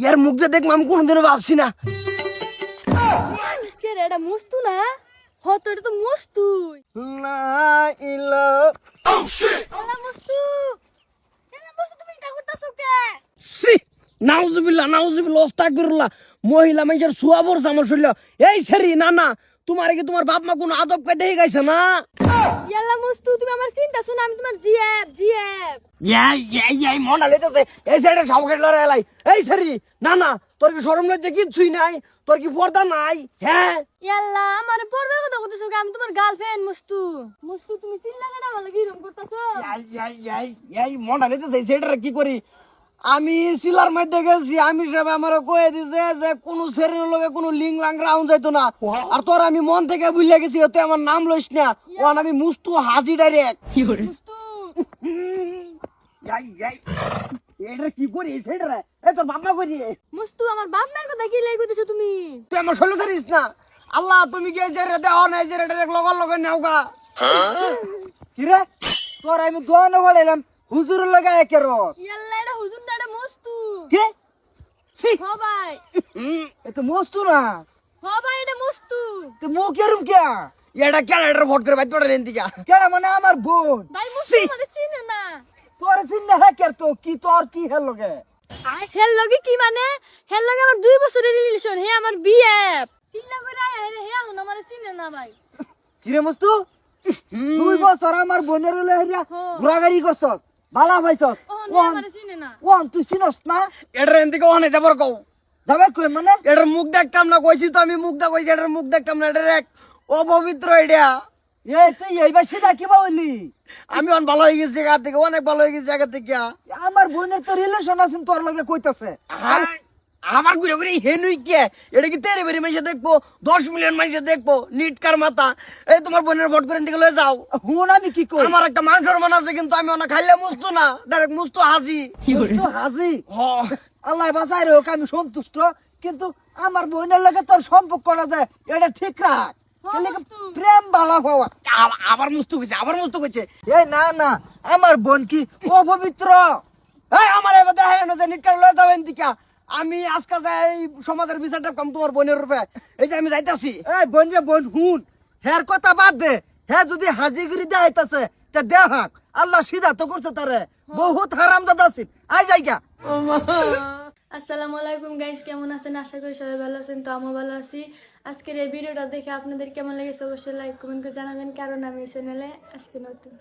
ইয়ার মুখ দেখলাম আমি কোনোদিনও ভাবছি না। কে রে এটা মস্তু না? হতো এটা তো মস্তুই। লা ইলাহা এলা মস্তু। এলা মস্তু তুমি তা করতাছো কে? সি। নাউজুবিল্লাহ নাউজুবিল্লাহ আস্তাগফিরুল্লাহ মহিলা মানুষের সুয়া পড়ছে আমার শরীর। এই সেরি না না। তোমার কি তোমার বাপ মা কোনো আদব কে দেখে গেছে না? এলা মস্তু তুমি আমার চিন্তা শোনো আমি তোমার জিএফ জিএফ। ইয়াই ইয়াই ইয়াই মন আলেতেছে এই সাইডে লড়াই এই সেরি না না তোর কি শরম লজ্জা কিছুই নাই? তোর কি পর্দা নাই? হ্যাঁ? এলা আমার পর্দার কথা করতেছো কে আমি তোমার গার্লফ্রেন্ড মস্তু। মস্তু তুমি চিল্লা কেন আমার লাগি রুম করতেছো। ইয়াই ইয়াই ইয়াই ইয়াই মন আলেতেছে সেটা কি করি? আমি সিলার মধ্যে গেছি আমি সব আমার কয়ে দিছে যে কোনো সেরের লগে কোনো লিং লাং রাউন্ড যাইতো না। আর তোর আমি মন থেকে বুঝলে গেছি ওতে আমার নাম লইস না। ওয়ান আমি মুস্তু হাজি ডাইরেক্ট মস্তু। ইয়াই ইয়াই এটা কি করি সেটা এ তোর বাবা করি। মস্তু আমার বাপ মায়ের কথা কি লাগি করতেছো তুমি? তুই আমার শৈল ছাড়িস না। আল্লাহ তুমি কি এই যে রে দেওয়া নাই যে রে ডাইরেক্ট লগর লগর নেও গা। কি রে? তোর আমি দোয়ানো পড়াইলাম হুজুর লগা একে রস? এটা হুজুর এটা মস্তু। কি? ছি। হ ভাই। এ তো মস্তু না। হ ভাই এটা মস্তু। তো মো কেরুম কে? এটা কেন এটা ভোট করে বাইতে পড়ে লেন দিকা কেন মানে আমার বোন? ভাই মস্তু মানে চিনে না। তোর চিন্তা হ্যাঁ কে তো? কি তোর কি হেল লগে? হেল লগে কি মানে? হেল লগে আমার দুই বছরের রিলেশন হে আমার বিএফ চিল্লা করে আয় হে হে এখন আমার চিনে না ভাই। কি রে মস্তু? দুই বছর আমার বোনের হলে হেরিয়া ঘোরাঘুরি করছস। ভালা পাইছস ও আমার না। তুই চিনস না? এটার এন থেকে ওখানে যাবার কও। যাবার কই মানে? এটার মুখ দেখতাম না কইছি তো আমি মুখ দেখ কইছি এটার মুখ দেখতাম না এটার এক অপবিত্র এটা। এই তুই এইবার সেটা কি বলি আমি অন ভালো হয়ে গেছি জায়গা থেকে অনেক ভালো হয়ে গেছি জায়গা থেকে। আমার বোনের তো রিলেশন আছে তোর লগে কইতাছে। আমার ঘুরে ঘুরে হেনুই কে? এটা কি তেরে বেরি মাইসে দেখব? দশ মিলিয়ন মাইসে দেখব? নিটকার মাথা। এই তোমার বোনের ভোট করে দিকে লয়ে যাও। হুন আমি কি করি? আমার একটা মান সম্মান আছে কিন্তু আমি ওনা খাইলে মুস্তু না। ডাইরেক্ট মুস্তু হাজি। হাজি। আল্লাহ বাঁচাই আমি সন্তুষ্ট। কিন্তু আমার বোনের লগে তোর সম্পর্ক করা যায় এটা ঠিক রাখ। হ্যাঁ। প্রেম বালা হওয়া। আবার মুস্তু কইছে আবার মুস্তু কইছে? এই না না। আমার বোন কি অপবিত্র? এই আমার এবার দেখা না যে নিটকার লয়ে যাবেন দিকা আমি আজকে যাই সমাজের বিচারটা কম তোমার বোনের রূপে, এই যে আমি যাইতাছি। এই বোন রে বোন হুন হের কথা বাদ দে। হে যদি হাজিগিরি দেখাইতাছে তা দেখাক আল্লাহ সিধা তো করছে তারে। বহুত হারাম দাদা আছে আই যাইগা আসসালামু আলাইকুম গাইস কেমন আছেন? আশা করি সবাই ভালো আছেন, তো আমিও ভালো আছি। আজকের এই ভিডিওটা দেখে আপনাদের কেমন লেগেছে অবশ্যই লাইক কমেন্ট করে জানাবেন। কারণ আমি এই চ্যানেলে আজকে নতুন।